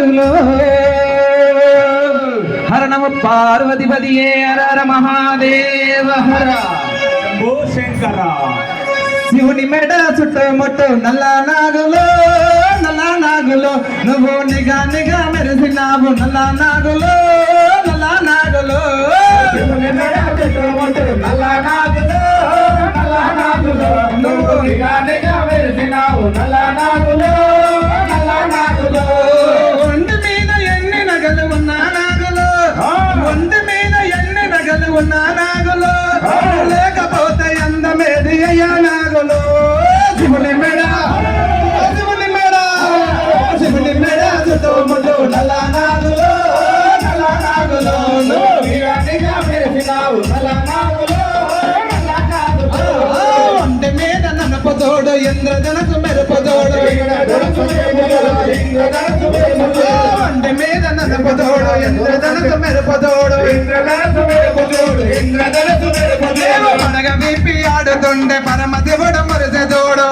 నాగులో హర నమ పార్వతిపతియే హర హర మహాదేవ హర. ఓ శంకర. శివుని మెడ చుట్టముట్టు నల్ల నాగులో నల్ల నాగులో నువ్వు నిగా నిగా మెరిసినావు నల్ల నాగులో నల్ల నాగులో. శివుని మెడ చుట్టుముట్టు నల్ల నాగులో, నాగులో లేకపోతే అందమేది అయ్యా నాగులో. శివుని మెడ శివుని మెడ శివుని మెడ చుట్టముట్టు నల్ల నాగులో నల్ల నాగులో. నల్ల నాగులో. ఒంటి మీద ననపదోడు ఇంద్రజనకు వేగుచూడు. మనగ విప్పి ఆడుతుండే పరమశివుడు మురిసెదోడు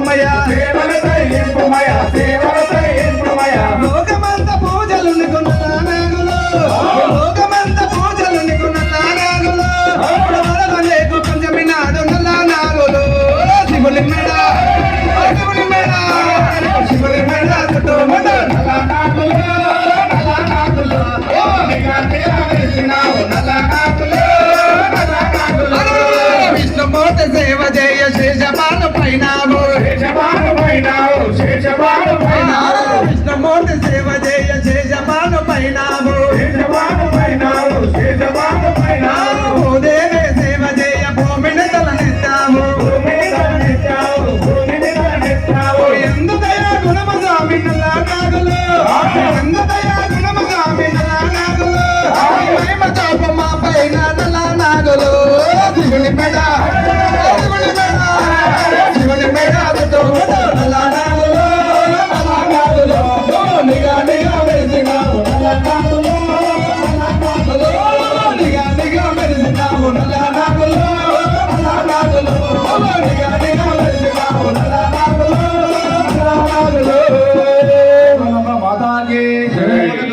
తరింపుమయా సేవల తరింపుమయా సేవల తరింపుమయా లోకమంత పూజలు నికున్న నానాగులు. లోకమంత పూజలు నికున్న నానాగులు. ఇప్పుడు విష్ణు మూర్తి సేవ జయ శేష పాన పైనా. Yeah.